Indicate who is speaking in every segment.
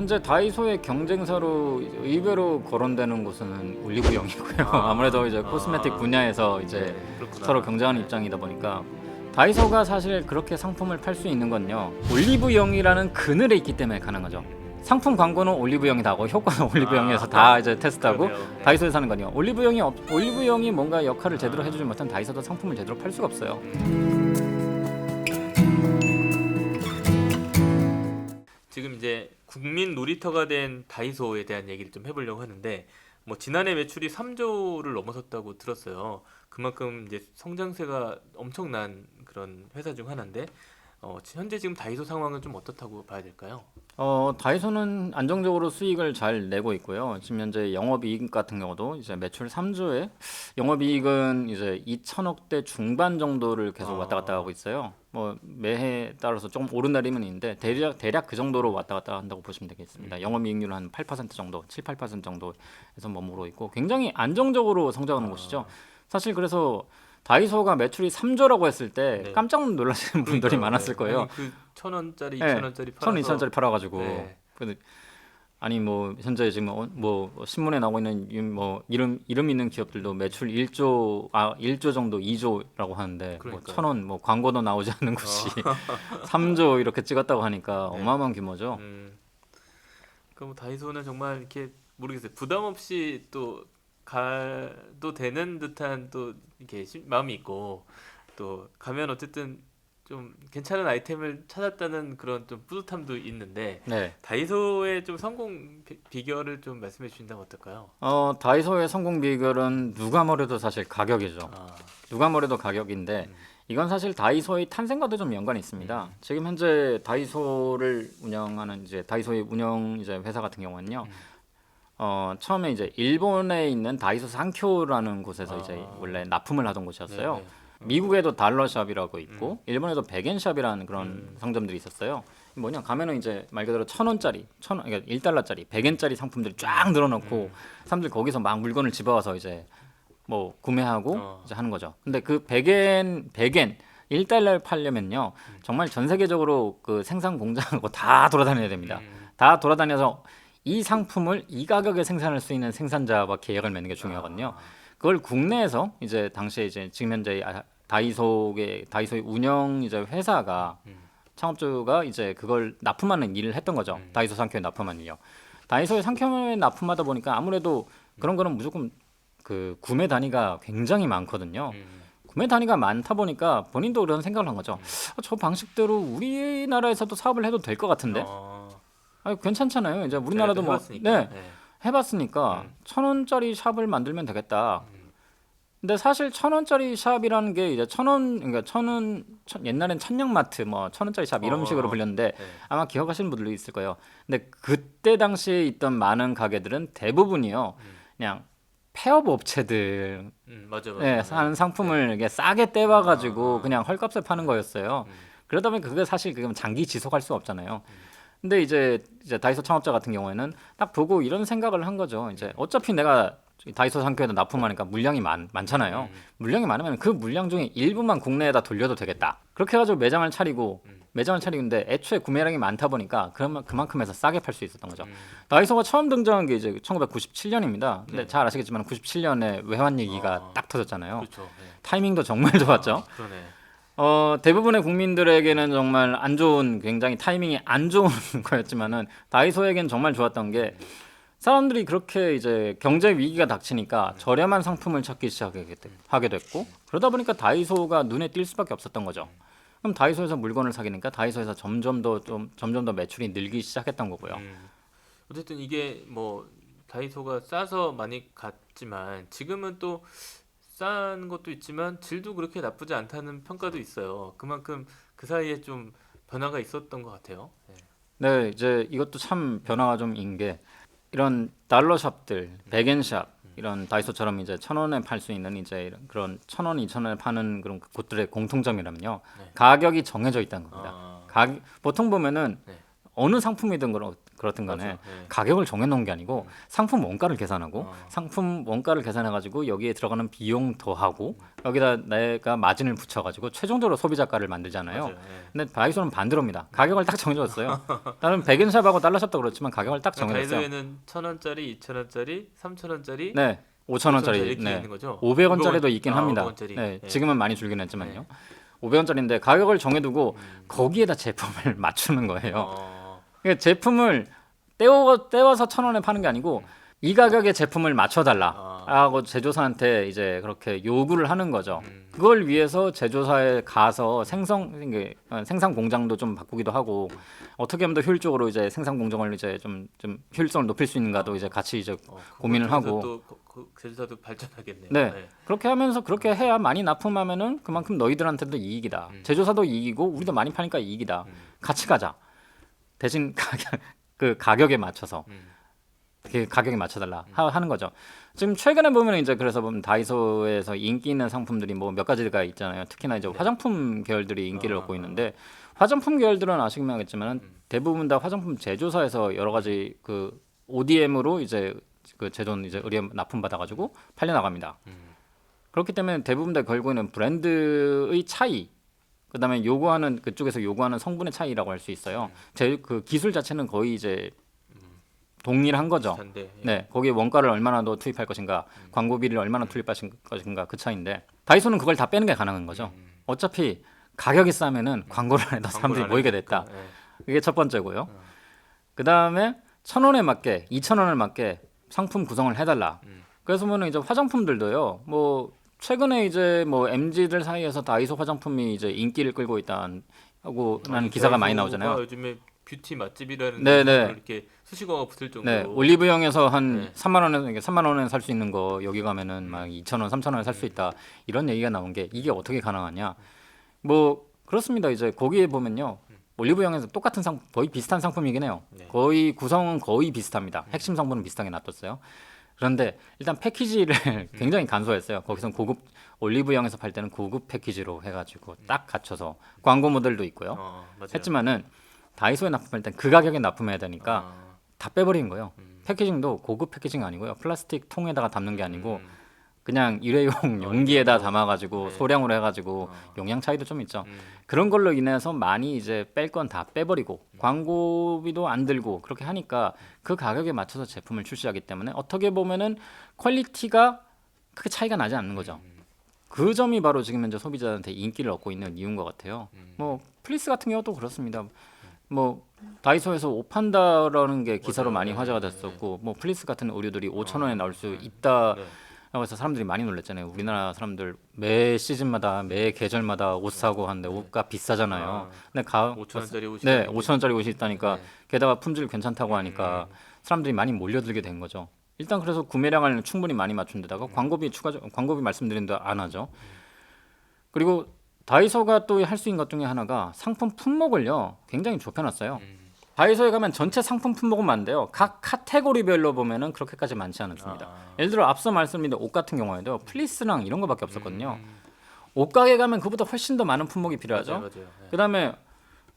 Speaker 1: 현재 다이소의 경쟁사로 의외로 거론되는 곳은 올리브영이고요. 아 무래도 이제 코스메틱 분야에서 이제
Speaker 2: 네, 그렇구나.
Speaker 1: 서로 경쟁하는 입장이다 보니까 다이소가 사실 그렇게 상품을 팔 수 있는 건요. 올리브영이라는 그늘에 있기 때문에 가능하죠. 상품 광고는 올리브영이 다고 효과는 올리브영에서
Speaker 2: 아,
Speaker 1: 다
Speaker 2: 네.
Speaker 1: 이제 테스트하고
Speaker 2: 그러네요. 네.
Speaker 1: 다이소에서 하는 거요. 올리브영이 없, 올리브영이 뭔가 역할을 제대로 해주지 못한 다이소도 상품을 제대로 팔 수가 없어요.
Speaker 2: 지금 이제 국민 놀이터가 된 다이소에 대한 얘기를 좀 해보려고 하는데 뭐 지난해 매출이 3조를 넘어섰다고 들었어요. 그만큼 이제 성장세가 엄청난 그런 회사 중 하나인데 어, 현재 지금 다이소 상황은 좀 어떻다고 봐야 될까요?
Speaker 1: 어, 다이소는 안정적으로 수익을 잘 내고 있고요. 지금 현재 영업이익 같은 경우도 이제 매출 3조에 영업이익은 이제 2천억대 중반 정도를 계속
Speaker 2: 아.
Speaker 1: 왔다 갔다 하고 있어요. 뭐 매해 따라서 조금 오른 날이면 있는데 대략 대략 그 정도로 왔다 갔다 한다고 보시면 되겠습니다. 영업이익률 한 8% 정도, 7, 8% 정도에서 머무르고 있고 굉장히 안정적으로 성장하는
Speaker 2: 아.
Speaker 1: 곳이죠. 사실 그래서 다이소가 매출이 3조라고 했을 때
Speaker 2: 네.
Speaker 1: 깜짝 놀라시는 분들이
Speaker 2: 그러니까요.
Speaker 1: 많았을 거예요.
Speaker 2: 그천 원짜리,
Speaker 1: 네.
Speaker 2: 이천 원짜리 팔아서
Speaker 1: 1,000, 2,000원짜리 팔아가지고
Speaker 2: 네.
Speaker 1: 근데 아니 뭐 현재 지금 어, 뭐 신문에 나오고 있는 이- 뭐 이름 이름 있는 기업들도 매출 1조 아 1조 정도 2조라고 하는데 뭐
Speaker 2: 그러니까요.
Speaker 1: 천원뭐 광고도 나오지 않는 곳이 3조 이렇게 찍었다고 하니까
Speaker 2: 네.
Speaker 1: 어마어마한 규모죠.
Speaker 2: 음. 그럼 다이소는 정말 이렇게 모르겠어요. 부담 없이 또 가도 되는 듯한 또 이렇게 심- 마음이 있고 또 가면 어쨌든 좀 괜찮은 아이템을 찾았다는 그런 좀 뿌듯함도 있는데
Speaker 1: 네.
Speaker 2: 다이소의 좀 성공 비- 비결을 좀 말씀해 주신다면 어떨까요?
Speaker 1: 어 다이소의 성공 비결은 누가 뭐래도 사실 가격이죠.
Speaker 2: 아,
Speaker 1: 누가 뭐래도 가격인데
Speaker 2: 음.
Speaker 1: 이건 사실 다이소의 탄생과도 좀 연관이 있습니다.
Speaker 2: 음.
Speaker 1: 지금 현재 다이소를 운영하는 이제 다이소의 운영 이제 회사 같은 경우는요.
Speaker 2: 음.
Speaker 1: 어 처음에 이제 일본에 있는 다이소 상쿄라는 곳에서
Speaker 2: 아.
Speaker 1: 이제 원래 납품을 하던 곳이었어요.
Speaker 2: 네, 네.
Speaker 1: 미국에도 달러샵이라고 있고 일본에도 백엔샵이라는 그런
Speaker 2: 음.
Speaker 1: 상점들이 있었어요. 뭐냐 가면은 이제 말 그대로 천 원짜리, 천 원, 그러니까 일 달러짜리, 백 엔짜리 상품들이 쫙 늘어놓고
Speaker 2: 음.
Speaker 1: 사람들 거기서 막 물건을 집어와서 이제 뭐 구매하고
Speaker 2: 어.
Speaker 1: 이제 하는 거죠. 근데 그 백엔, 백엔 1달러를 팔려면요 정말 전 세계적으로 그 생산 공장하고 다 돌아다녀야 됩니다.
Speaker 2: 음.
Speaker 1: 다 돌아다녀서 이 상품을 이 가격에 생산할 수 있는 생산자와 계약을 맺는 게 중요하거든요. 그걸 국내에서 이제 당시에 이제 지금 현재 아- 다이소의 다이소의 운영 이제 회사가
Speaker 2: 음.
Speaker 1: 창업주가 이제 그걸 납품하는 일을 했던 거죠.
Speaker 2: 음.
Speaker 1: 다이소 상표에 납품하는 일요. 다이소에 상표에 납품하다 보니까 아무래도 그런 거는 무조건 그 구매 단위가 굉장히 많거든요.
Speaker 2: 음.
Speaker 1: 구매 단위가 많다 보니까 본인도 그런 생각을 한 거죠. 어, 저 방식대로 우리나라에서도 사업을 해도 될 것 같은데,
Speaker 2: 어,
Speaker 1: 아, 괜찮잖아요. 이제 우리나라도 뭐,
Speaker 2: 해봤으니까.
Speaker 1: 네,
Speaker 2: 네.
Speaker 1: 해봤으니까
Speaker 2: 음.
Speaker 1: 천 원짜리 샵을 만들면 되겠다.
Speaker 2: 음.
Speaker 1: 근데 사실 천 원짜리 샵이라는 게 이제 천 원, 그러니까 천원 옛날엔 천냥마트 뭐 천 원짜리 샵 이런
Speaker 2: 어,
Speaker 1: 식으로 불렸는데
Speaker 2: 네.
Speaker 1: 아마 기억하시는 분들도 있을 거예요. 근데 그때 당시에 있던 많은 가게들은 대부분이요,
Speaker 2: 음.
Speaker 1: 그냥 폐업 업체들
Speaker 2: 음, 맞아 맞아.
Speaker 1: 네, 하는 상품을 이렇게 싸게 떼와 가지고
Speaker 2: 아.
Speaker 1: 그냥 헐값에 파는 거였어요.
Speaker 2: 음.
Speaker 1: 그러다 보니 그게 사실 그건 장기 지속할 수 없잖아요. 근데 이제 이제 다이소 창업자 같은 경우에는 딱 보고 이런 생각을 한 거죠. 이제 어차피 내가 다이소 상표에다 납품하니까 물량이 많, 많잖아요.
Speaker 2: 음.
Speaker 1: 물량이 많으면 그 물량 중에 일부만 국내에다 돌려도 되겠다. 그렇게 해가지고 매장을 차리고
Speaker 2: 음.
Speaker 1: 매장을 차리는데 애초에 구매량이 많다 보니까 그러면 그만큼 해서 싸게 팔 수 있었던 거죠.
Speaker 2: 음.
Speaker 1: 다이소가 처음 등장한 게 이제 1997년입니다. 근데
Speaker 2: 네.
Speaker 1: 잘 아시겠지만 97년에 외환 위기가
Speaker 2: 아.
Speaker 1: 딱 터졌잖아요.
Speaker 2: 그렇죠. 네.
Speaker 1: 타이밍도 정말 좋았죠.
Speaker 2: 아.
Speaker 1: 어, 대부분의 국민들에게는 정말 안 좋은 굉장히 타이밍이 안 좋은 거였지만은 다이소에겐 정말 좋았던 게 사람들이 그렇게 이제 경제 위기가 닥치니까 저렴한 상품을 찾기 시작하게 됐고 그러다 보니까 다이소가 눈에 띌 수밖에 없었던 거죠. 그럼 다이소에서 물건을 사기니까 다이소에서 점점 더 좀 점점 더 매출이 늘기 시작했던 거고요.
Speaker 2: 음. 어쨌든 이게 뭐 다이소가 싸서 많이 갔지만 지금은 또 싼 것도 있지만 질도 그렇게 나쁘지 않다는 평가도 있어요. 그만큼 그 사이에 좀 변화가 있었던 것 같아요. 네.
Speaker 1: 네, 이제 이것도 참 변화가 좀인 게 이런 달러샵들, 백엔샵 이런 다이소처럼 이제 천 원에 팔 수 있는 이제 이런 그런 천 원, 이천 원에 파는 그런 곳들의 공통점이라면요,
Speaker 2: 네.
Speaker 1: 가격이 정해져 있다는 겁니다.
Speaker 2: 아,
Speaker 1: 가 보통 보면은
Speaker 2: 네.
Speaker 1: 어느 상품이든 그렇, 그렇든 간에
Speaker 2: 맞아. 네.
Speaker 1: 가격을 정해놓은 게 아니고 상품 원가를 계산하고
Speaker 2: 어.
Speaker 1: 상품 원가를 계산해가지고 여기에 들어가는 비용 더하고 여기다 내가 마진을 붙여가지고 최종적으로 소비자가를 만들잖아요.
Speaker 2: 맞아요. 예.
Speaker 1: 근데 다이소는 반대로입니다. 가격을 딱 정해줬어요. 나는 백엔샵하고 달러샵도 그렇지만 가격을 딱
Speaker 2: 그러니까
Speaker 1: 정해줬어요.
Speaker 2: 다이소에는 천 원짜리, 이천 원짜리, 삼천 원짜리,
Speaker 1: 네, 5천 원짜리,
Speaker 2: 이렇게
Speaker 1: 네,
Speaker 2: 있는 거죠.
Speaker 1: 500원짜리도 있긴
Speaker 2: 아,
Speaker 1: 합니다.
Speaker 2: 500원짜리.
Speaker 1: 네,
Speaker 2: 예.
Speaker 1: 지금은 많이 줄긴 했지만요. 500원짜리인데 가격을 정해두고
Speaker 2: 음.
Speaker 1: 거기에다 제품을 맞추는 거예요.
Speaker 2: 어,
Speaker 1: 그러니까 제품을 떼워 떼워서 천 원에 파는 게 아니고 이 가격에 제품을 맞춰달라.
Speaker 2: 아.
Speaker 1: 하고 제조사한테 이제 그렇게 요구를 하는 거죠.
Speaker 2: 음.
Speaker 1: 그걸 위해서 제조사에 가서 생성 어, 생산 공장도 좀 바꾸기도 하고 어떻게 하면 더 효율적으로 이제 생산 공정을 이제 좀좀 효율성을 높일 수 있는가도 이제 같이 이제
Speaker 2: 어,
Speaker 1: 고민을 하고.
Speaker 2: 또 그- 그 제조사도 발전하겠네요.
Speaker 1: 네. 그렇게 하면서 그렇게 해야 많이 납품하면은 그만큼 너희들한테도 이익이다.
Speaker 2: 음.
Speaker 1: 제조사도 이익이고 우리도 많이 파니까 이익이다.
Speaker 2: 음.
Speaker 1: 같이 가자. 대신 가격 그 가격에 맞춰서
Speaker 2: 음.
Speaker 1: 그 가격에 맞춰달라 하, 하는 거죠. 지금 최근에 보면 이제 그래서 보면 다이소에서 인기 있는 상품들이 뭐 몇 가지가 있잖아요. 특히나 이제
Speaker 2: 네.
Speaker 1: 화장품 계열들이 인기를
Speaker 2: 아,
Speaker 1: 얻고
Speaker 2: 아,
Speaker 1: 있는데 화장품 계열들은 아시긴 하겠지만
Speaker 2: 음.
Speaker 1: 대부분 다 화장품 제조사에서 여러 가지 그 ODM으로 이제 그 제조는 이제 의뢰 납품 받아가지고 팔려 나갑니다.
Speaker 2: 음.
Speaker 1: 그렇기 때문에 대부분 다 결국에는 브랜드의 차이, 그다음에 요구하는 그쪽에서 요구하는 성분의 차이라고 할 수 있어요.
Speaker 2: 음.
Speaker 1: 제그 기술 자체는 거의 이제 동일한 거죠.
Speaker 2: 비슷한데, 예.
Speaker 1: 네, 거기에 원가를 얼마나 더 투입할 것인가, 광고비를 얼마나 투입할 것인가 그 차이인데 다이소는 그걸 다 빼는 게 가능한 거죠.
Speaker 2: 음.
Speaker 1: 어차피 가격이 싸면은 광고를 안 해도 사람들이
Speaker 2: 광고를 안
Speaker 1: 모이게 됐다.
Speaker 2: 예.
Speaker 1: 이게 첫 번째고요. 그 다음에 천 원에 맞게, 이천 원에 맞게 상품 구성을 해달라.
Speaker 2: 음.
Speaker 1: 그래서 보면 이제 화장품들도요. 뭐 최근에 이제 뭐 MZ들 사이에서 다이소 화장품이 이제 인기를 끌고 있다는 하고 라는
Speaker 2: 아니,
Speaker 1: 기사가 많이 나오잖아요.
Speaker 2: 요즘에 뷰티 맛집이라는
Speaker 1: 네,
Speaker 2: 네,
Speaker 1: 네.
Speaker 2: 이렇게 수식어가 붙을 정도로
Speaker 1: 네, 올리브영에서 한
Speaker 2: 네.
Speaker 1: 3만 원에 3만 원에 살 수 있는 거 여기 가면은 막 2천 원, 3천 원에 살 수 있다. 이런 얘기가 나온 게 이게 어떻게 가능하냐? 뭐 그렇습니다. 이제 거기에 보면요. 올리브영에서 똑같은 상 거의 비슷한 상품이긴 해요.
Speaker 2: 네.
Speaker 1: 거의 구성은 거의 비슷합니다. 핵심 성분은 비슷하게 놔뒀어요. 그런데 일단 패키지를 굉장히 간소했어요. 거기선 고급 올리브영에서 팔 때는 고급 패키지로 해가지고 딱 갖춰서 광고 모델도 있고요.
Speaker 2: 어.
Speaker 1: 했지만은 다이소에 납품할 땐 그 가격에 납품해야 되니까
Speaker 2: 아,
Speaker 1: 다 빼버린 거예요.
Speaker 2: 음.
Speaker 1: 패키징도 고급 패키징 아니고요. 플라스틱 통에다가 담는 게 아니고
Speaker 2: 음.
Speaker 1: 그냥 일회용 용기에다
Speaker 2: 일회용으로.
Speaker 1: 담아가지고
Speaker 2: 네.
Speaker 1: 소량으로 해가지고
Speaker 2: 어.
Speaker 1: 용량 차이도 좀 있죠.
Speaker 2: 음.
Speaker 1: 그런 걸로 인해서 많이 이제 뺄 건 다 빼버리고 광고비도 안 들고 그렇게 하니까 그 가격에 맞춰서 제품을 출시하기 때문에 어떻게 보면은 퀄리티가 크게 차이가 나지 않는 거죠.
Speaker 2: 음.
Speaker 1: 그 점이 바로 지금 현재 소비자한테 인기를 얻고 있는 이유인 것 같아요.
Speaker 2: 음.
Speaker 1: 뭐 플리스 같은 경우도 그렇습니다. 뭐 다이소에서 옷 판다라는 게 기사로. 많이
Speaker 2: 네,
Speaker 1: 화제가
Speaker 2: 네,
Speaker 1: 됐었고 뭐 플리스 같은 의류들이 5천
Speaker 2: 어,
Speaker 1: 원에 나올 수
Speaker 2: 네.
Speaker 1: 있다.
Speaker 2: 네.
Speaker 1: 라고 해서 사람들이 많이 놀랐잖아요. 우리나라 사람들 매 시즌마다 매 계절마다 옷 사고 하는데 옷값 비싸잖아요.
Speaker 2: 아,
Speaker 1: 근데 가
Speaker 2: 5천 원짜리 옷이
Speaker 1: 네,
Speaker 2: 있다고.
Speaker 1: 5천 원짜리 옷이 있다니까
Speaker 2: 네.
Speaker 1: 게다가 품질 괜찮다고 하니까 사람들이 많이 몰려들게 된 거죠. 일단 그래서 구매량을 충분히 많이 맞춘 데다가 광고비 추가 광고비 말씀드린데 안 하죠. 그리고 다이소가 또 할 수 있는 것 중에 하나가 상품 품목을요 굉장히 좁혀놨어요.
Speaker 2: 음.
Speaker 1: 다이소에 가면 전체 상품 품목은 많은데요. 각 카테고리별로 보면은 그렇게까지 많지 않습니다.
Speaker 2: 아.
Speaker 1: 예를 들어 앞서 말씀드린 옷 같은 경우에도 플리스랑 이런 거밖에 없었거든요.
Speaker 2: 음.
Speaker 1: 옷가게 가면 그보다 훨씬 더 많은 품목이 필요하죠.
Speaker 2: 맞아요, 맞아요. 네.
Speaker 1: 그다음에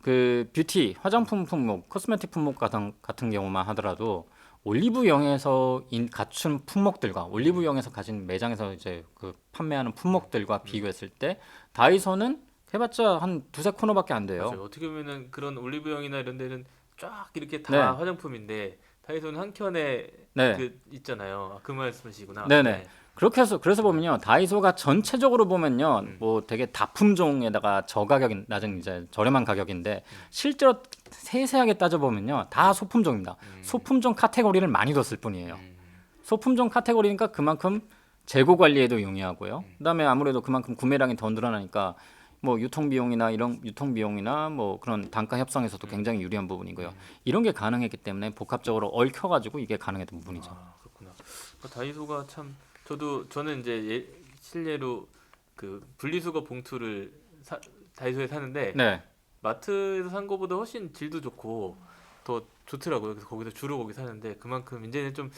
Speaker 1: 그 뷰티 화장품 품목, 코스메틱 품목 같은 같은 경우만 하더라도 올리브영에서 인 갖춘 품목들과 올리브영에서 가진 매장에서 이제 그 판매하는 품목들과
Speaker 2: 음.
Speaker 1: 비교했을 때 다이소는 해봤자 한 두세 코너밖에 안 돼요.
Speaker 2: 맞아요. 어떻게 보면은 그런 올리브영이나 이런 데는 쫙 이렇게 다
Speaker 1: 네.
Speaker 2: 화장품인데 다이소는 한 켠에
Speaker 1: 네.
Speaker 2: 그 있잖아요. 아, 그 말씀이시구나.
Speaker 1: 네네. 그렇게 해서 그래서 보면요 다이소가 전체적으로 보면요
Speaker 2: 음.
Speaker 1: 뭐 되게 다품종에다가 저가격인 낮은 이제 저렴한 가격인데 실제로 세세하게 따져 보면요 다 소품종입니다.
Speaker 2: 음.
Speaker 1: 소품종 카테고리를 많이 뒀을 뿐이에요.
Speaker 2: 음.
Speaker 1: 소품종 카테고리니까 그만큼 재고 관리에도 용이하고요.
Speaker 2: 음.
Speaker 1: 그다음에 아무래도 그만큼 구매량이 더 늘어나니까 뭐 유통 비용이나 이런 유통 비용이나 뭐 그런 단가 협상에서도 굉장히 유리한 부분이고요.
Speaker 2: 음.
Speaker 1: 이런 게 가능했기 때문에 복합적으로 얽혀 가지고 이게 가능했던 부분이죠.
Speaker 2: 아, 그렇구나. 그 다이소가 참 저도 저는 이제 예, 실례로 그 분리수거 봉투를 사, 다이소에 사는데
Speaker 1: 네.
Speaker 2: 마트에서 산 거보다 훨씬 질도 좋고 더 좋더라고요. 그래서 거기서 주로 거기 사는데 그만큼 이제는 좀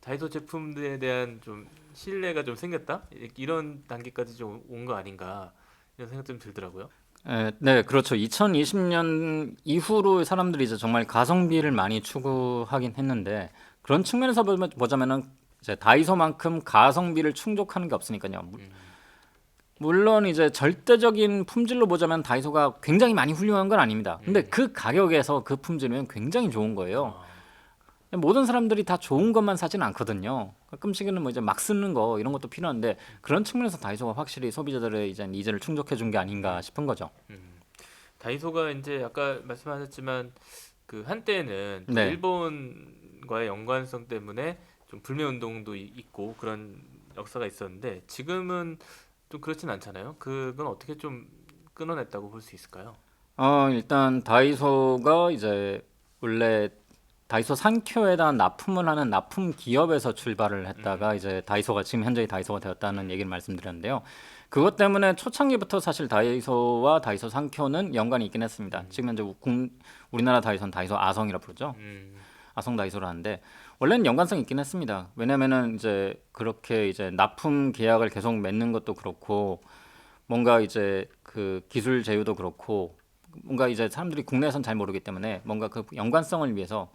Speaker 2: 다이소 제품들에 대한 좀 신뢰가 좀 생겼다 이- 이런 단계까지 좀 온 거 아닌가 이런 생각 좀 들더라고요.
Speaker 1: 에, 네, 그렇죠. 2020년 이후로 사람들이 이제 정말 가성비를 많이 추구하긴 했는데 그런 측면에서 보자면은 이제 다이소만큼 가성비를 충족하는 게 없으니까요.
Speaker 2: 음.
Speaker 1: 물론 이제 절대적인 품질로 보자면 다이소가 굉장히 많이 훌륭한 건 아닙니다. 근데
Speaker 2: 음.
Speaker 1: 그 가격에서 그 품질은 굉장히 좋은 거예요.
Speaker 2: 아,
Speaker 1: 모든 사람들이 다 좋은 것만 사지는 않거든요. 가끔씩은 뭐 이제 막 쓰는 거 이런 것도 필요한데 그런 측면에서 다이소가 확실히 소비자들의 이제 니즈를 충족해 준 게 아닌가 싶은 거죠.
Speaker 2: 음. 다이소가 이제 아까 말씀하셨지만 그 한때는 그
Speaker 1: 네.
Speaker 2: 일본과의 연관성 때문에 좀 불매 운동도 이- 있고 그런 역사가 있었는데 지금은 좀 그렇진 않잖아요. 그건 어떻게 좀 끊어냈다고 볼 수 있을까요?
Speaker 1: 어 일단 다이소가 이제 원래 다이소 산큐에다 납품을 하는 납품 기업에서 출발을 했다가 이제 다이소가 지금 현재의 다이소가 되었다는 얘기를 말씀드렸는데요. 그것 때문에 초창기부터 사실 다이소와 다이소 산큐는 연관이 있긴 했습니다. 지금 현재 국, 우리나라 다이소는 다이소 아성이라 부르죠.
Speaker 2: 음,
Speaker 1: 아성 다이소를 하는데 원래는 연관성이 있긴 했습니다. 왜냐면은 이제 그렇게 이제 납품 계약을 계속 맺는 것도 그렇고 뭔가 이제 그 기술 제휴도 그렇고 뭔가 이제 사람들이 국내에선 잘 모르기 때문에 뭔가 그 연관성을 위해서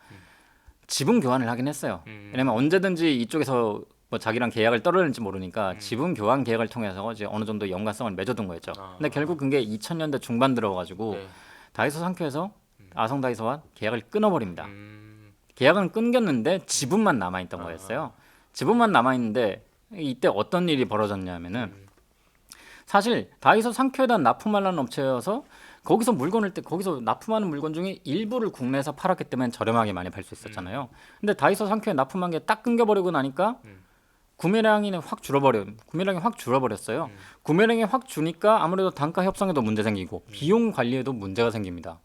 Speaker 1: 지분 교환을 하긴 했어요.
Speaker 2: 음.
Speaker 1: 왜냐면 언제든지 이쪽에서 뭐 자기랑 계약을 떨어질지 모르니까 지분 교환 계약을 통해서 이제 어느 정도 연관성을 맺어둔 거였죠.
Speaker 2: 아.
Speaker 1: 근데 결국 그게 2000년대 중반 들어가지고
Speaker 2: 네.
Speaker 1: 다이소 상표에서 아성 다이소와 계약을 끊어버립니다.
Speaker 2: 음,
Speaker 1: 계약은 끊겼는데 지분만 남아 있던
Speaker 2: 아.
Speaker 1: 거였어요. 지분만 남아 있는데 이때 어떤 일이 벌어졌냐면은 사실 다이소 상표에다 납품하는 업체여서 거기서 물건을 때 거기서 납품하는 물건 중에 일부를 국내에서 팔았기 때문에 저렴하게 많이 팔 수 있었잖아요. 근데 다이소 상표에 납품한 게 딱 끊겨버리고 나니까
Speaker 2: 음.
Speaker 1: 구매량이 확 줄어버려 구매량이 확 줄어버렸어요.
Speaker 2: 음.
Speaker 1: 구매량이 확 주니까 아무래도 단가 협상에도 문제 생기고 비용 관리에도 문제가 생깁니다.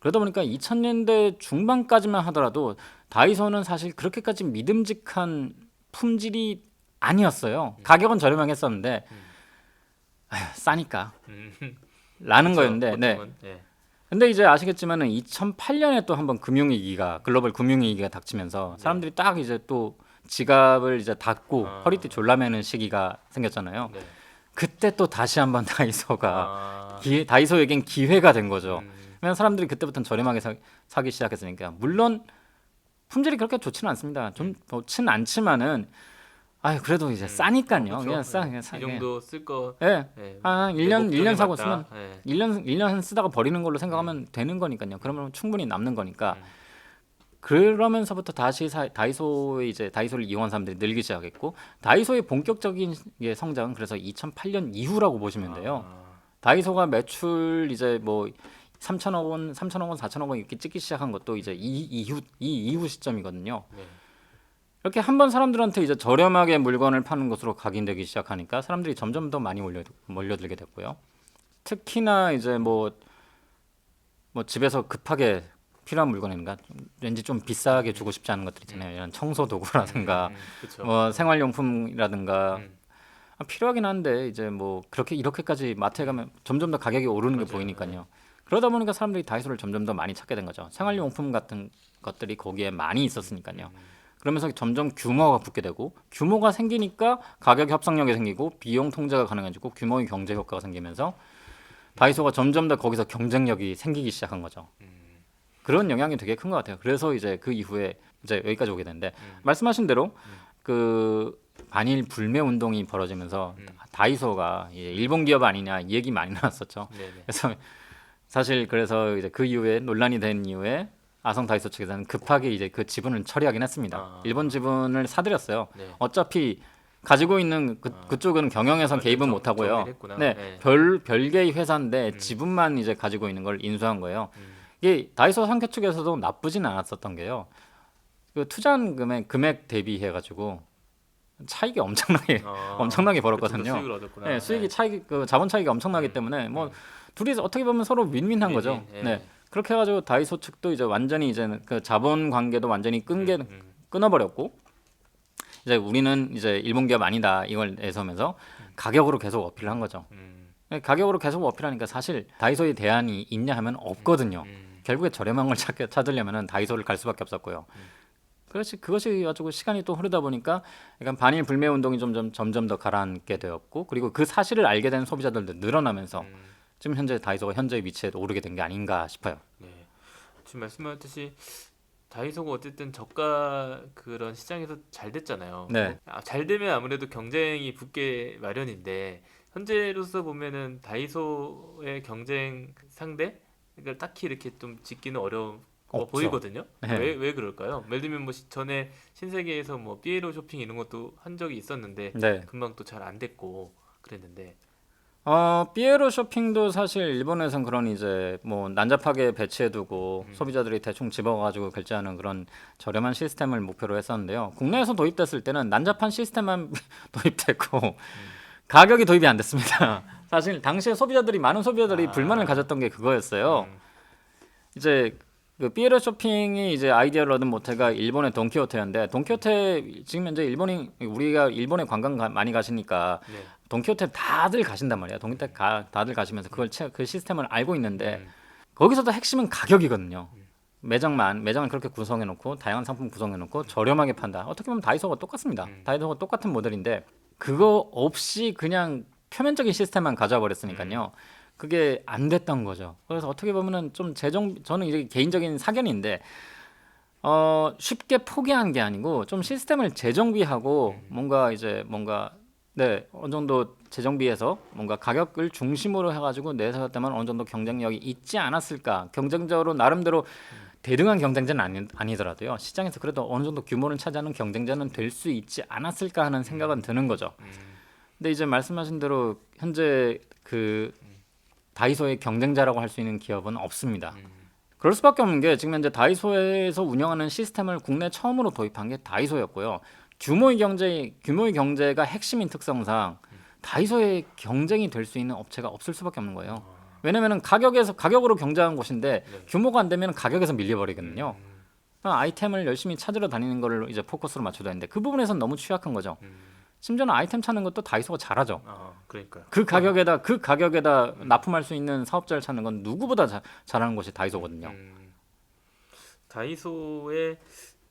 Speaker 1: 그러다 보니까 2000년대 중반까지만 하더라도 다이소는 사실 그렇게까지 믿음직한 품질이 아니었어요. 가격은 저렴하겠었는데 아휴, 싸니까
Speaker 2: 음.
Speaker 1: 라는
Speaker 2: 그렇죠.
Speaker 1: 거였는데 네.
Speaker 2: 보통은, 예.
Speaker 1: 근데 이제 아시겠지만은 2008년에 또 한번 금융위기가 글로벌 금융위기가 닥치면서
Speaker 2: 네.
Speaker 1: 사람들이 딱 이제 또 지갑을 이제 닫고
Speaker 2: 아.
Speaker 1: 허리띠 졸라매는 시기가 생겼잖아요.
Speaker 2: 네.
Speaker 1: 그때 또 다시 한번 다이소가
Speaker 2: 아,
Speaker 1: 기회, 다이소에겐 기회가 된 거죠.
Speaker 2: 음,
Speaker 1: 왜냐면 사람들이 그때부터는 저렴하게 사, 사기 시작했으니까 물론 품질이 그렇게 좋지는 않습니다. 좀 좋지는 않지만은 아 그래도 이제 싸니까요.
Speaker 2: 그렇죠.
Speaker 1: 그냥 싸
Speaker 2: 예.
Speaker 1: 그냥 사.
Speaker 2: 이 정도 쓸 거.
Speaker 1: 예.
Speaker 2: 예.
Speaker 1: 아,
Speaker 2: 내
Speaker 1: 1년
Speaker 2: 목적에
Speaker 1: 1년 사고. 쓰면
Speaker 2: 예.
Speaker 1: 1년 1년 쓰다가 버리는 걸로 생각하면 되는 거니까요. 그러면 충분히 남는 거니까.
Speaker 2: 음.
Speaker 1: 그러면서부터 다시 사, 다이소의 이제 다이소를 이용한 사람들이 늘기 시작했고 다이소의 본격적인 예, 성장은 그래서 2008년 이후라고 보시면 돼요.
Speaker 2: 아,
Speaker 1: 다이소가 매출 이제 뭐 3천억 원, 3천억 원, 4천억 원 이렇게 찍기 시작한 것도 이제 이 이후 이 이후 시점이거든요.
Speaker 2: 네.
Speaker 1: 이렇게 한 번 사람들한테 이제 저렴하게 물건을 파는 것으로 각인되기 시작하니까 사람들이 점점 더 많이 몰려 몰려들게 됐고요. 특히나 이제 뭐 뭐 집에서 급하게 필요한 물건인가 좀 왠지 좀 비싸게 주고 싶지 않은 것들 있잖아요. 이런 청소 도구라든가
Speaker 2: 음, 그쵸.
Speaker 1: 뭐 생활용품이라든가
Speaker 2: 음.
Speaker 1: 아, 필요하긴 한데 이제 뭐 그렇게 이렇게까지 마트에 가면 점점 더 가격이 오르는 게
Speaker 2: 맞아요.
Speaker 1: 보이니까요. 그러다 보니까 사람들이 다이소를 점점 더 많이 찾게 된 거죠. 생활용품 같은 것들이 거기에 많이 있었으니까요. 그러면서 점점 규모가 붙게 되고 규모가 생기니까 가격 협상력이 생기고 비용 통제가 가능해지고 규모의 경제 효과가 생기면서 다이소가 점점 더 거기서 경쟁력이 생기기 시작한 거죠. 그런 영향이 되게 큰 것 같아요. 그래서 이제 그 이후에 이제 여기까지 오게 되는데
Speaker 2: 음.
Speaker 1: 말씀하신 대로 그 반일 불매 운동이 벌어지면서
Speaker 2: 음.
Speaker 1: 다이소가 이제 일본 기업 아니냐 이 얘기 많이 나왔었죠.
Speaker 2: 네네.
Speaker 1: 그래서 사실 그래서 이제 그 이후에 논란이 된 이후에 아성 다이소 측에서는 급하게 이제 그 지분을 처리하긴 했습니다.
Speaker 2: 아.
Speaker 1: 일본 지분을 사들였어요.
Speaker 2: 네.
Speaker 1: 어차피 가지고 있는 그,
Speaker 2: 아.
Speaker 1: 그쪽은 경영에선
Speaker 2: 아,
Speaker 1: 개입은
Speaker 2: 정-
Speaker 1: 못 하고요.
Speaker 2: 정리를 했구나.
Speaker 1: 네,
Speaker 2: 네.
Speaker 1: 별 별개의 회사인데
Speaker 2: 음.
Speaker 1: 지분만 이제 가지고 있는 걸 인수한 거예요.
Speaker 2: 음.
Speaker 1: 이게 다이소 상표 측에서도 나쁘진 않았었던 게요. 그 투자한 금액 금액 대비해 가지고 차익이 엄청나게
Speaker 2: 아,
Speaker 1: 엄청나게 벌었거든요.
Speaker 2: 수익을 얻었구나.
Speaker 1: 네, 수익이
Speaker 2: 네.
Speaker 1: 차익 그 자본 차익이 엄청나기
Speaker 2: 음.
Speaker 1: 때문에 뭐
Speaker 2: 음.
Speaker 1: 둘이서 어떻게 보면 서로 윈윈한 거죠.
Speaker 2: 예, 예.
Speaker 1: 네. 그렇게 해가지고 다이소 측도 이제 완전히 이제 그 자본 관계도 완전히 끊게
Speaker 2: 음, 음.
Speaker 1: 끊어버렸고 이제 우리는 이제 일본 기업 아니다 이걸 내서면서 가격으로 계속 어필을 한 거죠.
Speaker 2: 음,
Speaker 1: 가격으로 계속 어필하니까 사실 다이소의 대안이 있냐 하면 없거든요.
Speaker 2: 음.
Speaker 1: 결국에 저렴한 걸 찾, 찾으려면은 다이소를 갈 수밖에 없었고요. 그것이 그것이 가지고 시간이 또 흐르다 보니까 약간 반일 불매 운동이 점점 점점 더 가라앉게 되었고 그리고 그 사실을 알게 된 소비자들도 늘어나면서
Speaker 2: 음.
Speaker 1: 지금 현재 다이소가 현재의 위치에 오르게 된 게 아닌가 싶어요.
Speaker 2: 네. 지금 말씀하셨듯이 다이소가 어쨌든 저가 그런 시장에서 잘 됐잖아요.
Speaker 1: 네.
Speaker 2: 아, 잘 되면 아무래도 경쟁이 붙게 마련인데 현재로서 보면은 다이소의 경쟁 상대 그러니까 딱히 이렇게 좀 짓기는 어려워
Speaker 1: 없죠.
Speaker 2: 보이거든요.
Speaker 1: 네.
Speaker 2: 왜 왜 그럴까요? 예를 들면 뭐 시- 전에 신세계에서 뭐 삐에로 쇼핑 이런 것도 한 적이 있었는데
Speaker 1: 네.
Speaker 2: 금방 또 잘 안 됐고 그랬는데
Speaker 1: 어, 삐에로 쇼핑도 사실 일본에선 그런 이제 뭐 난잡하게 배치해두고
Speaker 2: 음.
Speaker 1: 소비자들이 대충 집어가지고 결제하는 그런 저렴한 시스템을 목표로 했었는데요. 국내에서 도입됐을 때는 난잡한 시스템만 도입됐고 가격이 도입이 안 됐습니다. 사실 당시에 소비자들이 많은 소비자들이
Speaker 2: 아.
Speaker 1: 불만을 가졌던 게 그거였어요.
Speaker 2: 음,
Speaker 1: 이제 그 삐에로 쇼핑이 이제 아이디어를 얻은 모태가 일본의 돈키호테였는데 돈키호테 지금 현재 일본이 우리가 일본에 관광 가, 많이 가시니까
Speaker 2: 네.
Speaker 1: 돈키호테 다들 가신단 말이야. 돈키호테 가, 다들 가시면서 그걸 채, 그 시스템을 알고 있는데
Speaker 2: 음,
Speaker 1: 거기서도 핵심은 가격이거든요. 매장만 매장을 그렇게 구성해 놓고 다양한 상품 구성해 놓고 저렴하게 판다. 어떻게 보면 다이소가 똑같습니다.
Speaker 2: 음.
Speaker 1: 다이소가 똑같은 모델인데 그거 없이 그냥 표면적인 시스템만 가져와 버렸으니까요. 그게 안 됐던 거죠. 그래서 어떻게 보면은 좀 재정 저는 이제 개인적인 사견인데 어 쉽게 포기한 게 아니고 좀 시스템을 재정비하고 뭔가 이제 뭔가 네 어느 정도 재정비해서 뭔가 가격을 중심으로 해가지고 내세웠 때만 어느 정도 경쟁력이 있지 않았을까 경쟁적으로 나름대로 대등한 경쟁자는 아니, 아니더라도요 시장에서 그래도 어느 정도 규모를 차지하는 경쟁자는 될 수 있지 않았을까 하는 생각은 드는 거죠.
Speaker 2: 음,
Speaker 1: 근데 이제 말씀하신 대로 현재 그 다이소의 경쟁자라고 할 수 있는 기업은 없습니다.
Speaker 2: 음,
Speaker 1: 그럴 수밖에 없는 게 지금 현재 다이소에서 운영하는 시스템을 국내 처음으로 도입한 게 다이소였고요. 규모의 경제 규모의 경제가 핵심인 특성상 다이소의 경쟁이 될 수 있는 업체가 없을 수밖에 없는 거예요. 왜냐면은 가격에서 가격으로 경쟁한 곳인데
Speaker 2: 네.
Speaker 1: 규모가 안 되면 가격에서 밀려버리거든요.
Speaker 2: 음,
Speaker 1: 그러니까 아이템을 열심히 찾으러 다니는 거를 이제 포커스로 맞춰야 되는데 그 부분에선 너무 취약한 거죠.
Speaker 2: 음.
Speaker 1: 심지어는 아이템 찾는 것도 다이소가 잘하죠.
Speaker 2: 아, 그러니까요.
Speaker 1: 그 가격에다 그 가격에다 납품할 수 있는 사업자를 찾는 건 누구보다 자- 잘하는 곳이 다이소거든요.
Speaker 2: 음, 다이소의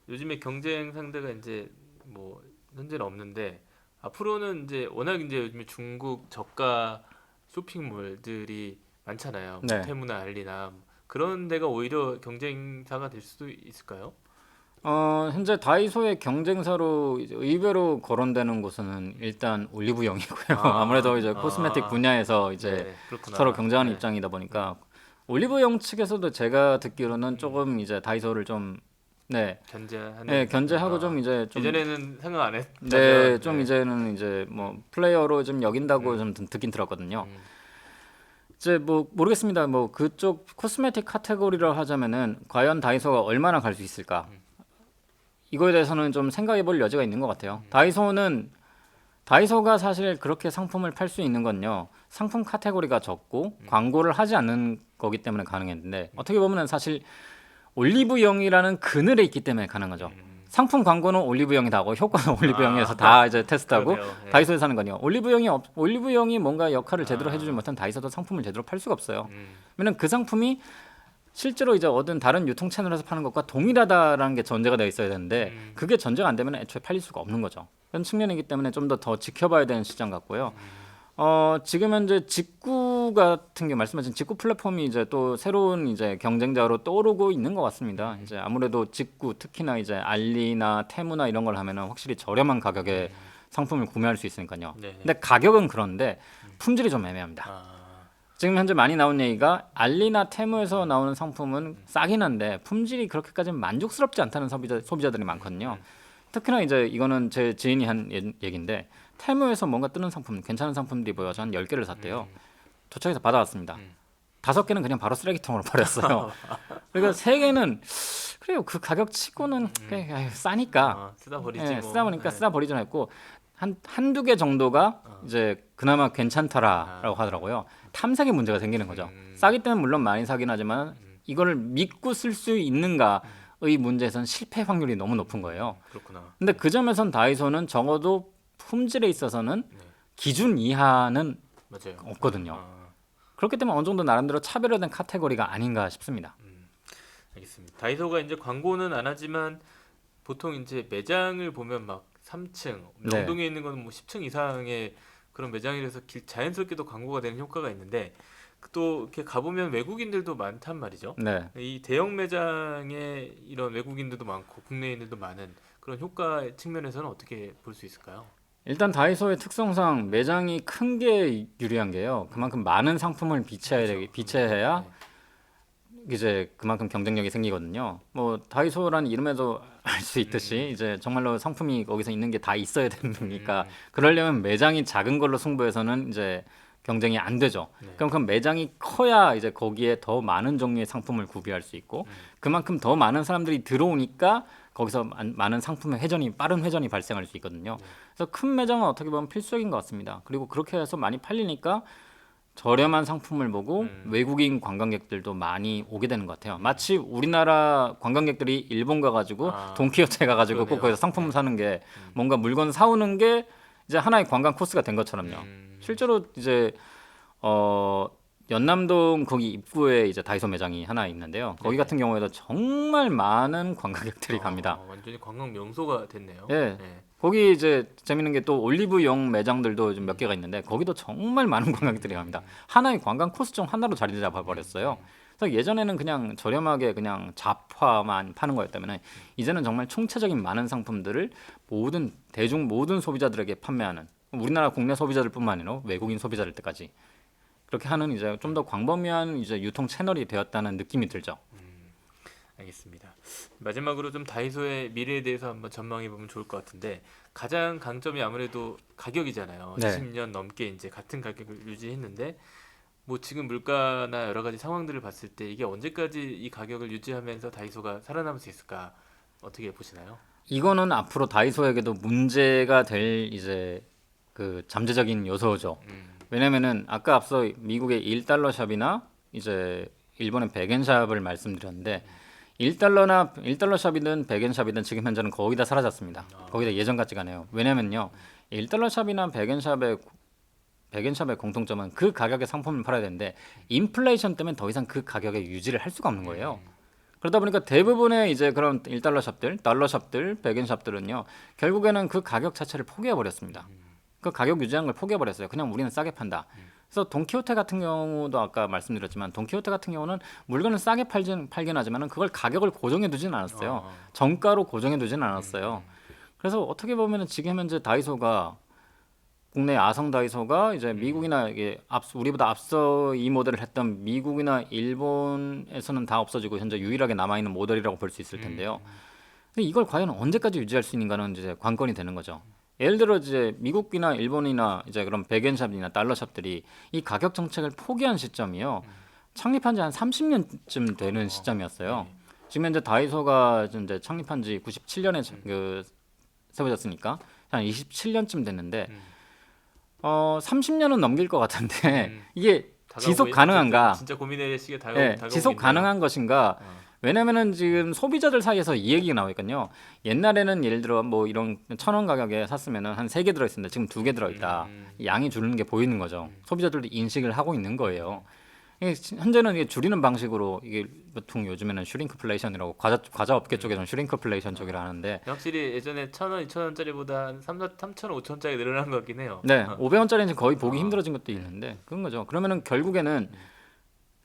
Speaker 2: 요즘에 경쟁 상대가 이제 뭐 현재는 없는데 앞으로는 이제 워낙 이제 요즘에 중국 저가 쇼핑몰들이 많잖아요. 뭐
Speaker 1: 네.
Speaker 2: 테무나 알리나 그런 데가 오히려 경쟁사가 될 수도 있을까요?
Speaker 1: 어, 현재 다이소의 경쟁사로 의외로 거론되는 곳은 일단 올리브영이고요.
Speaker 2: 아,
Speaker 1: 아, 무래도 이제
Speaker 2: 아.
Speaker 1: 코스메틱 분야에서 이제
Speaker 2: 네.
Speaker 1: 서로 경쟁하는
Speaker 2: 네.
Speaker 1: 입장이다 보니까 올리브영 측에서도 제가 듣기로는 조금 이제 다이소를 좀 네,
Speaker 2: 견제하는
Speaker 1: 네 견제하고
Speaker 2: 아,
Speaker 1: 좀 이제 좀
Speaker 2: 예전에는 생각 안 했.
Speaker 1: 네, 좀 이제는 이제 뭐 플레이어로 좀 여긴다고 좀 듣- 듣긴 들었거든요.
Speaker 2: 음.
Speaker 1: 이제 뭐 모르겠습니다. 뭐 그쪽 코스메틱 카테고리를 하자면은 과연 다이소가 얼마나 갈 수 있을까? 이거에 대해서는 좀 생각해 볼 여지가 있는 것 같아요. 다이소는 다이소가 사실 그렇게 상품을 팔 수 있는 건요. 상품 카테고리가 적고 광고를 하지 않는 거기 때문에 가능했는데 어떻게 보면은 사실 올리브영이라는 그늘에 있기 때문에 가능하죠. 상품 광고는 올리브영이 다고 효과는 올리브영에서
Speaker 2: 아,
Speaker 1: 다 이제 테스트하고
Speaker 2: 그러네요. 네.
Speaker 1: 다이소에 사는 거요. 올리브영이 없, 올리브영이 뭔가 역할을 제대로
Speaker 2: 아.
Speaker 1: 해주지 못한 다이소도 상품을 제대로 팔 수가 없어요.
Speaker 2: 음,
Speaker 1: 왜냐면 그 상품이 실제로 이제 얻은 다른 유통 채널에서 파는 것과 동일하다라는 게 전제가 되어 있어야 되는데
Speaker 2: 음.
Speaker 1: 그게 전제가 안 되면 애초에 팔릴 수가 없는 거죠. 그런 측면이기 때문에 좀 더더 지켜봐야 되는 시장 같고요. 어, 지금 현재 직구 같은 게 말씀하신 직구 플랫폼이 이제 또 새로운 이제 경쟁자로 떠오르고 있는 것 같습니다. 이제 아무래도 직구 특히나 이제 알리나 테무나 이런 걸 하면은 확실히 저렴한 가격에 상품을 구매할 수 있으니까요.
Speaker 2: 네.
Speaker 1: 근데 가격은 그런데 품질이 좀 애매합니다.
Speaker 2: 아,
Speaker 1: 지금 현재 많이 나온 얘기가 알리나 테무에서 나오는 상품은 싸긴 한데 품질이 그렇게까지 만족스럽지 않다는 소비자, 소비자들이 많거든요. 특히나 이제 이거는 제 지인이 한 예- 얘기인데 테무에서 뭔가 뜨는 상품, 괜찮은 상품들이 보여서 한 10개를 샀대요. 도착해서 받아왔습니다.
Speaker 2: 음.
Speaker 1: 다섯 개는 그냥 바로 쓰레기통으로 버렸어요. 그리고 세 개는 그래요. 그 가격 치고는 그냥 아유, 싸니까
Speaker 2: 아, 쓰다 버리지
Speaker 1: 예,
Speaker 2: 뭐.
Speaker 1: 쓰다 보니까
Speaker 2: 네.
Speaker 1: 쓰다 버리지 않았고 한 한두 개 정도가
Speaker 2: 어.
Speaker 1: 이제 그나마 괜찮더라라고 하더라고요. 탐색의 문제가 생기는 거죠.
Speaker 2: 음.
Speaker 1: 싸기 때문에 물론 많이 사긴 하지만 이거를 믿고 쓸 수 있는가 의 문제에선 실패 확률이 너무 높은 거예요.
Speaker 2: 그렇구나.
Speaker 1: 근데 그 점에선 다이소는 적어도 품질에 있어서는
Speaker 2: 네.
Speaker 1: 기준 이하는
Speaker 2: 맞아요.
Speaker 1: 없거든요.
Speaker 2: 아,
Speaker 1: 그렇기 때문에 어느 정도 나름대로 차별화된 카테고리가 아닌가 싶습니다.
Speaker 2: 알겠습니다. 다이소가 이제 광고는 안 하지만 보통 이제 매장을 보면 막 3층,
Speaker 1: 네.
Speaker 2: 명동에 있는 거는 뭐 10층 이상의 그런 매장이라서 길- 자연스럽게도 광고가 되는 효과가 있는데 또 이렇게 가보면 외국인들도 많단 말이죠.
Speaker 1: 네.
Speaker 2: 이 대형 매장에 이런 외국인들도 많고 국내인들도 많은 그런 효과 측면에서는 어떻게 볼 수 있을까요?
Speaker 1: 일단 다이소의 특성상 매장이 큰 게 유리한 게요. 그만큼 많은 상품을 비치해야 되기, 비치해야
Speaker 2: 네.
Speaker 1: 이제 그만큼 경쟁력이 생기거든요. 뭐 다이소라는 이름에도 알 수 있듯이
Speaker 2: 음.
Speaker 1: 이제 정말로 상품이 거기서 있는 게 다 있어야 되는 거니까
Speaker 2: 음.
Speaker 1: 그러려면 매장이 작은 걸로 승부해서는 이제 경쟁이 안 되죠.
Speaker 2: 네.
Speaker 1: 그럼 그 매장이 커야 이제 거기에 더 많은 종류의 상품을 구비할 수 있고
Speaker 2: 음.
Speaker 1: 그만큼 더 많은 사람들이 들어오니까 거기서 많- 많은 상품의 회전이 빠른 회전이 발생할 수 있거든요.
Speaker 2: 네.
Speaker 1: 그래서 큰 매장은 어떻게 보면 필수적인 것 같습니다. 그리고 그렇게 해서 많이 팔리니까 저렴한 상품을 보고
Speaker 2: 음.
Speaker 1: 외국인 관광객들도 많이 오게 되는 것 같아요. 마치 우리나라 관광객들이 일본 가가지고
Speaker 2: 아,
Speaker 1: 돈키호테 가가지고 꼭
Speaker 2: 그러네요.
Speaker 1: 거기서 상품
Speaker 2: 네.
Speaker 1: 사는 게
Speaker 2: 음.
Speaker 1: 뭔가 물건 사오는 게 이제 하나의 관광 코스가 된 것처럼요.
Speaker 2: 음.
Speaker 1: 실제로 이제 어 연남동 거기 입구에 이제 다이소 매장이 하나 있는데요. 거기
Speaker 2: 네.
Speaker 1: 같은 경우에도 정말 많은 관광객들이 갑니다.
Speaker 2: 아, 완전히 관광 명소가 됐네요.
Speaker 1: 예.
Speaker 2: 네.
Speaker 1: 거기 이제 재밌는 게 또 올리브영 매장들도 좀 몇 개가 있는데 거기도 정말 많은 관광객들이 갑니다. 하나의 관광 코스 중 하나로 자리 잡아 버렸어요. 그래서 예전에는 그냥 저렴하게 그냥 잡화만 파는 거였다면 이제는 정말 총체적인 많은 상품들을 모든 대중 모든 소비자들에게 판매하는 우리나라 국내 소비자들뿐만 아니라 외국인 소비자들까지 그렇게 하는 이제 좀 더 광범위한 이제 유통 채널이 되었다는 느낌이 들죠.
Speaker 2: 알겠습니다. 마지막으로 좀 다이소의 미래에 대해서 한번 전망해 보면 좋을 것 같은데 가장 강점이 아무래도 가격이잖아요.
Speaker 1: 네.
Speaker 2: 20년 넘게 이제 같은 가격을 유지했는데 뭐 지금 물가나 여러 가지 상황들을 봤을 때 이게 언제까지 이 가격을 유지하면서 다이소가 살아남을 수 있을까 어떻게 보시나요?
Speaker 1: 이거는 앞으로 다이소에게도 문제가 될 이제 그 잠재적인 요소죠.
Speaker 2: 음,
Speaker 1: 왜냐면은 아까 앞서 미국의 1달러 샵이나 이제 일본의 100엔 샵을 말씀드렸는데 1달러나 1달러 샵이든 100엔 샵이든 지금 현재는 거의 다 사라졌습니다.
Speaker 2: 아.
Speaker 1: 거의 다 예전 같지가 않아요. 왜냐면요. 1달러 샵이나 100엔 샵의 100엔 샵의 공통점은 그 가격의 상품을 팔아야 되는데 인플레이션 때문에 더 이상 그 가격에 유지를 할 수가 없는 거예요. 그러다 보니까 대부분의 이제 그런 1달러 샵들, 달러 샵들, 100엔 샵들은요. 결국에는 그 가격 자체를 포기해 버렸습니다. 그 가격 유지하는 걸 포기해 버렸어요. 그냥 우리는 싸게 판다. 그래서 돈키호테 같은 경우도 아까 말씀드렸지만 돈키호테 같은 경우는 물건을 싸게 팔긴 팔긴 하지만은 그걸 가격을 고정해 두진 않았어요.
Speaker 2: 어,
Speaker 1: 정가로 고정해 두진 않았어요. 그래서 어떻게 보면은 지금 현재 다이소가 국내 아성 다이소가 이제 미국이나 이게 앞 우리보다 앞서 이 모델을 했던 미국이나 일본에서는 다 없어지고 현재 유일하게 남아 있는 모델이라고 볼 수 있을 텐데요. 근데 이걸 과연 언제까지 유지할 수 있는가는 이제 관건이 되는 거죠. 예를 들어 이제 미국이나 일본이나 이제 그런 백엔샵이나 달러샵들이 이 가격 정책을 포기한 시점이요. 창립한 지 한 30년쯤 되는 시점이었어요.
Speaker 2: 네.
Speaker 1: 지금 현재 다이소가 이제 창립한 지 97년에 그 세워졌으니까 한 27년쯤 됐는데
Speaker 2: 음.
Speaker 1: 어 30년은 넘길 것 같은데
Speaker 2: 음.
Speaker 1: 이게 지속
Speaker 2: 있-
Speaker 1: 가능한가?
Speaker 2: 진짜 고민의 시기에 다가오,
Speaker 1: 예,
Speaker 2: 다가오고
Speaker 1: 지속
Speaker 2: 있네요.
Speaker 1: 가능한 것인가?
Speaker 2: 어.
Speaker 1: 왜냐면은 지금 소비자들 사이에서 이 얘기가 나오니까요. 옛날에는 예를 들어 뭐 이런 천 원 가격에 샀으면은 한 세 개 들어 있었는데 지금 두 개 들어 있다.
Speaker 2: 음.
Speaker 1: 양이 줄는 게 보이는 거죠. 소비자들도 인식을 하고 있는 거예요. 현재는 이게 줄이는 방식으로 이게 보통 요즘에는 슈링크플레이션이라고 과자 과자 업계 쪽에서는 슈링크플레이션 쪽이라 하는데
Speaker 2: 확실히 예전에 천 원, 이천 원짜리보다 한 3, 3천 원, 5천 원짜리 늘어난 것 같긴 해요.
Speaker 1: 네,
Speaker 2: 어.
Speaker 1: 500원짜리는 거의 보기
Speaker 2: 어.
Speaker 1: 힘들어진 것도 있는데 그런 거죠. 그러면은 결국에는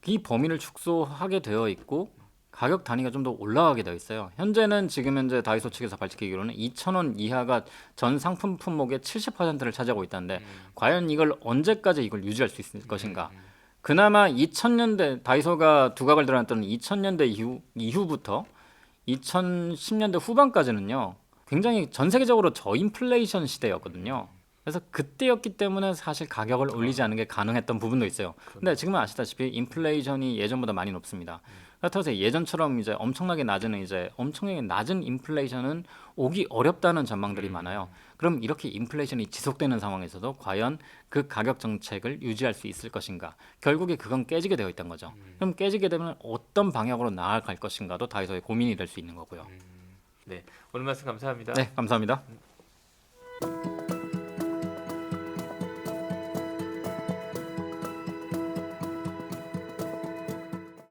Speaker 1: 이 범위를 축소하게 되어 있고 가격 단위가 좀 더 올라가게 되어 있어요. 현재는 지금 현재 다이소 측에서 밝히기로는 2,000원 이하가 전 상품 품목의 70%를 차지하고 있다는데 과연 이걸 언제까지 이걸 유지할 수 있을 것인가? 그나마 2000년대 다이소가 두각을 드러냈던 2000년대 이후 이후부터 2010년대 후반까지는요. 굉장히 전 세계적으로 저인플레이션 시대였거든요. 그래서 그때였기 때문에 사실 가격을 올리지 않는 게 가능했던 부분도 있어요. 근데 지금은 아시다시피 인플레이션이 예전보다 많이 높습니다. 해서 예전처럼 이제 엄청나게 낮은 이제 엄청나게 낮은 인플레이션은 오기 어렵다는 전망들이 많아요. 그럼 이렇게 인플레이션이 지속되는 상황에서도 과연 그 가격 정책을 유지할 수 있을 것인가? 결국에 그건 깨지게 되어 있다는 거죠. 그럼 깨지게 되면 어떤 방향으로 나아갈 것인가도 다이소의 고민이 될 수 있는 거고요.
Speaker 2: 오늘 말씀 감사합니다.
Speaker 1: 네, 감사합니다.